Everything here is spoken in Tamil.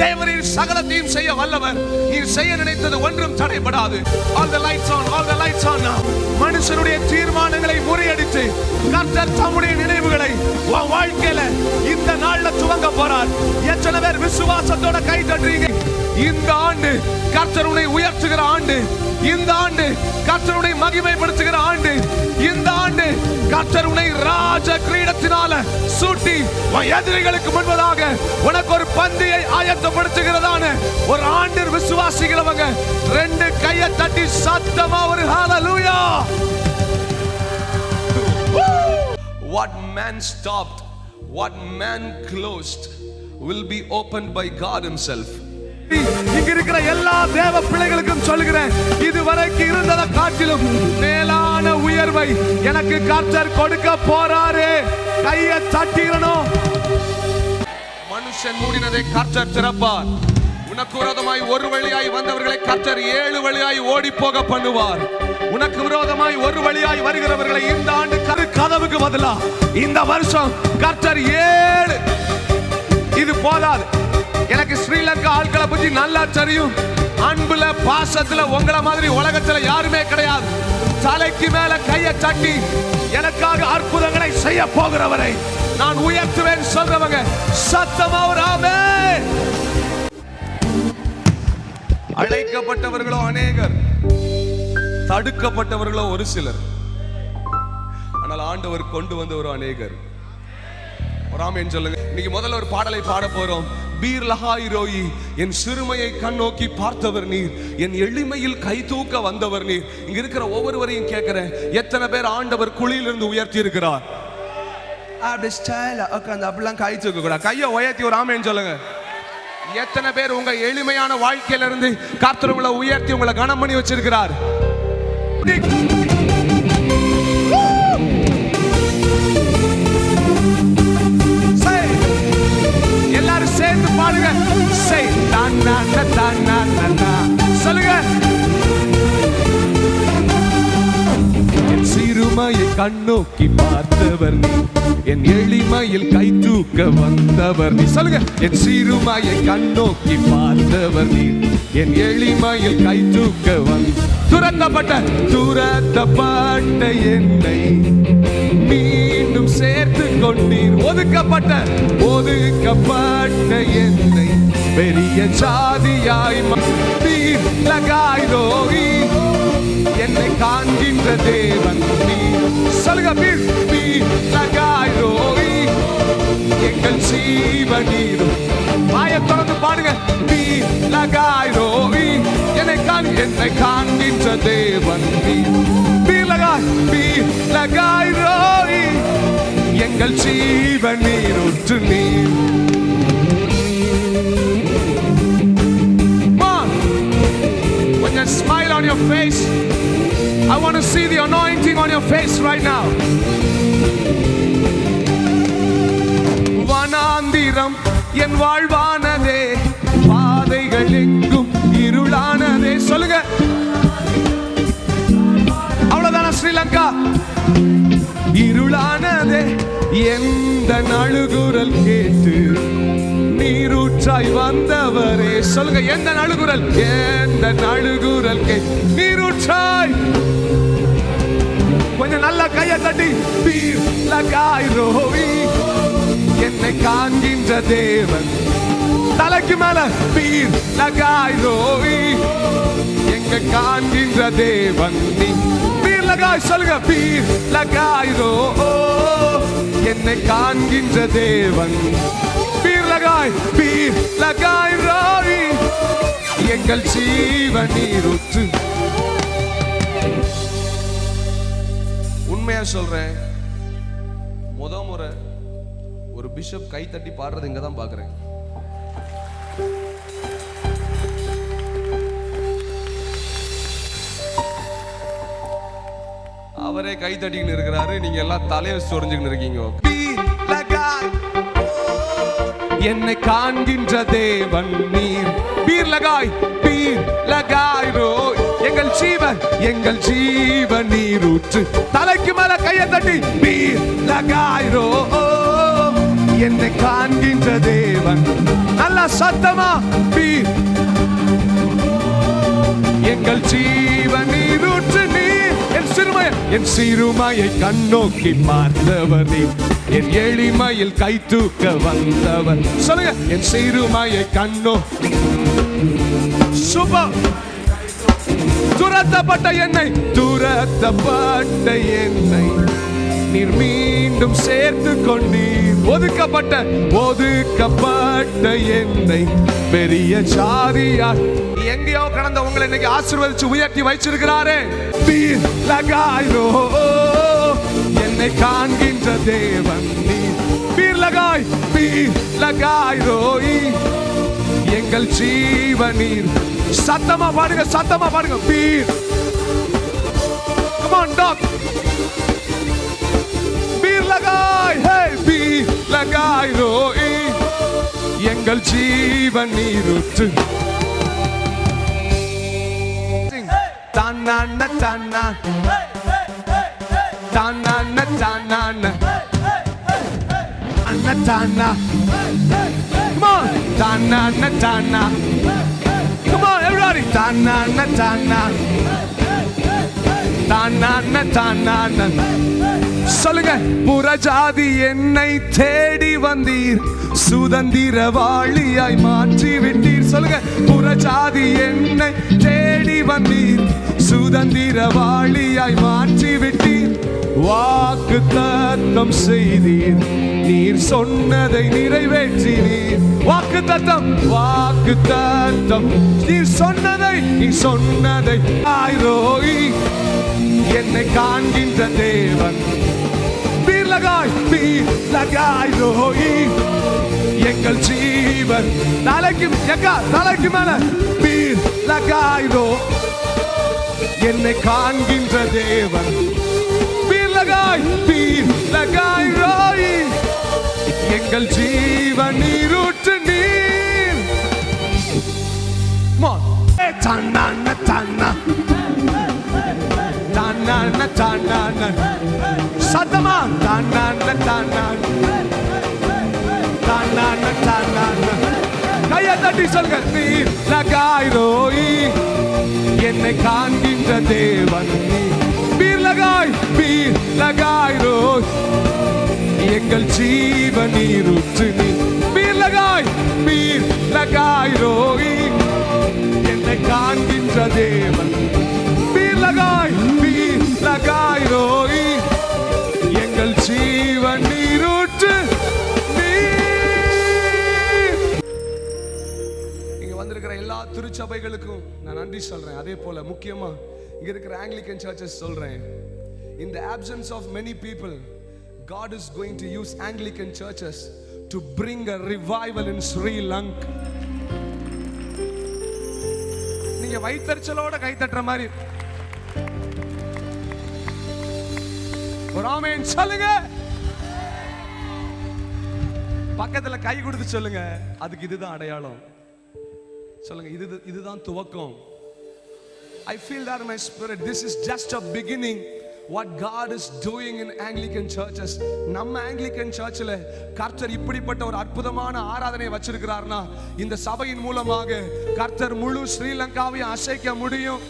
தேவரின் சகலத்தையும் செய்ய வல்லவர். நீ செய்ய நினைத்தது ஒன்றும் தடைபடாது. All the lights on all the lights on மனுஷனுடைய தீர்மானங்களை முறியடித்து கர்த்தர் தம்முடைய நினைவுகளை உன் வாழ்க்கையில இந்த நாள்ல துவங்க போறார். எத்தனை பேர் விசுவாசத்தோட கை தட்டுறீங்க? இந்த ஆண்டு கர்த்தர் உயர்த்துகிற ஆண்டு இந்த ஆண்டு கர்த்தருடைய மகிமைப்படுத்துகிற ஆண்டு இந்த ஆண்டு கர்த்தர் ராஜ கிரீடத்தினால சூட்டி எதிரிகளுக்கு முன்பதாக உனக்கு ஒரு பந்தியை ஆயத்தப்படுத்துகிறதான ஒரு ஆண்டு விசுவாசிக்கிறவங்க ரெண்டு கையை தட்டி சத்தமா ஒரு ஹalleluya What man stopped, what man closed will be opened by God himself. இங்க இருக்கிற எல்லா தேவ பிள்ளைகளுக்கும் சொல்லுகிறேன். இதுவரைக்கும் இருந்ததை காட்டிலும் மேலான உயர்வை எனக்கு கர்த்தர் கொடுக்க போறாரு. கைய தட்டிடணும். மனுஷன் மூடினதை கர்த்தர் திறப்பார். உனக்கு விரோதமாய் ஒரு வழியாய் வந்தவர்களை கர்த்தர் ஏழு வழியாய் ஓடி போக பண்ணுவார். உனக்கு விரோதமாய் ஒரு வழியாய் வருகிறவர்களை இந்த ஆண்டு கரு கதவுக்கு பதிலா இந்த வருஷம் கர்த்தர் ஏழு. இது போதாது. எனக்கு ஸ்ரீலங்கா ஆட்களை பத்தி நல்லா தெரியும். அன்புல பாசத்துல உங்களை மாதிரி உலகத்துல யாருமே கிடையாது. தலைக்கு மேல கையை தட்டி எனக்காக அற்புதங்களை செய்ய போகிறவரை நான் உயர்த்துவேன் சொல்றவங்க சத்தமா ஒரு அழைக்கப்பட்டவர்களோ அநேகர் தடுக்கப்பட்டவர்களோ ஒரு சிலர். ஆனால் ஆண்டவர் கொண்டு வந்தவரோ அநேகர். ஒரு சொல்லுங்க. இன்னைக்கு முதல்ல ஒரு பாடலை பாட போறோம். பீர் லஹாய் ரோயி என் சிறுமையை கண்ணோக்கி பார்த்தவர் நீர் என் எளிமையில் கை தூக்க வந்தவர் நீர். இங்க இருக்கிற ஒவ்வொருவரையும் கேட்கிறேன் எத்தனை பேர் ஆண்டவர் குழியிலிருந்து உயர்த்தி இருக்கிறார் அப்படி ஸ்டைலா உட்காந்து அப்படிலாம் கை தூக்க கூடாது. கையை உயர்த்தி ஒரு ஆமேன்னு சொல்லுங்க. எத்தனை பேர் உங்க எளிமையான வாழ்க்கையில இருந்து கர்த்தர் உங்களை உயர்த்தி உங்களை கனம் பண்ணி வச்சிருக்கிறார்? எல்லாரும் சேர்ந்து பாடுங்க Say, na, நான் na, நான் சொல்லுங்க. என் சிறுமையை கண்ணோக்கி பார்த்தவர் நீ. என் எளிமையில் கை தூக்க வந்தவர் நீ சொல்லுங்க. என் சிறுமையை கண்ணோக்கி பார்த்தவர் நீ என் எளிமையில் கை தூக்க வந்த துரத்தப்பட்ட துரத்தப்பட்ட என்னை மீண்டும் சேர்த்து கொண்டீர். ஒதுக்கப்பட்ட ஒதுக்கப்பட்ட என்னை. பெரிய சாதியாய் நீர் லகாய் என்னை காண்கின்ற தேவன் நீ சொல்லுங்க பீர் பீர் லகாய் ரோய் எங்கள் ஜீவனீரும் வாயை திறந்து பாடுங்க. பீர் லகாய் என்னை காண் என்னை காண்கின்ற தேவன் நீ பீர் லகாய் பீர் லகாய் எங்கள் ஜீவன் நீருற்று நீர். Come on. On your face. I want to see the anointing on your face right now. வனாந்திரம் என் வாழ்வானதே பாதைகள் எங்கும் இருளானதே சொல்லுங்க அவ்வளவுதானா ஸ்ரீலங்கா இருளானதே எந்த நழுகுரல் கேட்டு நீரூற்றாய் வந்தவரே. சொல்லுங்க எந்த நழுகுரல்? எந்த நழுகுரல் கே? நீரூற்றாய். கொஞ்சம் நல்லா கைய தட்டி. பீர் லகாய் ரோவி. என்னை காண்கின்ற தேவன். தலைக்கு மேல பீர் லகாய் ரோவி. எங்க காண்கின்ற தேவன் நீ. பீர் லகாய் சொல்லுங்க பீர் லகாய் ரோ என்னை காண்கின்ற தேவன். லகாய் பீர் லகாய் ரோவி. எங்கள் ஜீவ நீருற்று உண்மையா சொல்றேன் முத முறை ஒரு பிஷப் கை தட்டி பாடுறது இங்க தான் பாக்குறேன். அவரே கை தட்டிக்கின்னு இருக்கிறாரு நீங்க எல்லாம் தலையை சொரிஞ்சுக்கின்னு இருக்கீங்க. என்னை காண்கின்ற தேவன் நீர். பீர் லகாய் பீர் லகாய் ரோ எங்கள் ஜீவன் எங்கள் ஜீவ நீரூற்று. தலைக்கு மேல கையை தட்டி பீர் லகாய் ரோ என்னை காண்கின்ற தேவன். நல்ல சத்தமா பீர். எங்கள் ஜீவன் நீரூற்று நீர். என் சிறுமையை என் சிறுமையை கண்ணோக்கி பார்த்தவர் நீர். என் எளிமையில் கை தூக்க வந்தவர் சொல்லுங்க என் சிறுமையை கண்ணோ. சுபம். துரத்தப்பட்ட என்னை துரத்தப்பட்ட என்னை. நீர் மீண்டும் சேர்த்து கொண்டீர். ஒதுக்கப்பட்ட ஒதுக்கப்பட்ட என்னை. பெரிய சாரியா எங்கேயோ கடந்த உங்களை இன்னைக்கு ஆசீர்வதிச்சு உயர்த்தி வைச்சிருக்கிறாரே. பீர் லகாயோ என்னை காண்கின்ற தேவன் நீர் பீர் லகாய் பீர் லகாய் ரோய். எங்கள் ஜீவனீர் சத்தமா பாடுங்க சத்தமா பாடுங்க. பீர். Come on, dog. பீர் லகாய் ஹே பீர் லகாய் ரோய். எங்கள் ஜீவன் நீருற்று தானான தானா தானான தானான அண்ணா தானா Come on, தானான தானா Come on, everybody. தானான தானா தானான தானான சொல்லுங்க. புறஜாதி என்னை தேடி வந்தீர். சுதந்திரவாளியாய் மாற்றி விட்டீர். சொல்லுங்க. புறஜாதி என்னை தேடி வந்தீர். சுதந்திரவாளியாய் மாற்றி விட்டீர். வாக்கு தத்தம் செய்தீர். நீர் சொன்னதை நிறைவேற்றினீர். வாக்கு தத்தம் வாக்கு தத்தம். நீர் சொன்னதை நீ சொன்னதை ஆயிரோய். என்னை காண்கின்ற தேவன். பீர் லகாய் பீர் லகாய் ரோயி. எங்கள் ஜீவன். தலைக்கு எக்கா தலைக்கு மேல. பீர் லகாய் ரோ என்னை காண்கின்ற தேவன். லகாய் பீர் லகாய் ரோயி. எங்கள் ஜீவன் நீரூற்று நீர். Come on. Eh, தன்னான தன்னா தானான தானான சத்தமா? தானான தானான தானான தானான கையை தட்டி சொல்லுங்க. நீ லகாய் ரோயி. என்னை காண்கின்ற தேவன் நீர் லகாய் பீர் லகாய் ரோய் எங்கள் ஜீவ நீருற்று நீ. பீர் லகாய் பீர் லகாய் ரோய் என்னை காண்கின்ற தேவன். பீர் லகாய் பீர் லகாய் ரோய் எங்கள் ஜீவ நீரூற்று நீர் இங்க வந்திருக்கிற எல்லா திருச்சபைகளுக்கும் நான் நன்றி சொல்றேன். அதே போல முக்கியமா இங்க இருக்கிற ஆங்கிலிக்கன் சர்ச்சஸ் சொல்றேன். In the absence of many people God is going to use Anglican churches to bring a revival in Sri Lanka நீங்க வைத்தறிச்சலோட கை தட்டுற மாதிரி. ஒரு சொல்லுங்க. பக்கத்துல கை கொடுத்து சொல்லுங்க. அதுக்கு இதுதான் அடையாளம். சொல்லுங்க இது இதுதான் துவக்கம். I feel that in my spirit. This is just a beginning. What God is doing in Anglican churches. நம்ம ஆங்கிலிக்கன் சர்ச்சில் கர்த்தர் இப்படிப்பட்ட ஒரு அற்புதமான ஆராதனை வச்சிருக்கிறார்னா இந்த சபையின் மூலமாக கர்த்தர் முழு ஸ்ரீலங்காவையும் அசைக்க முடியும்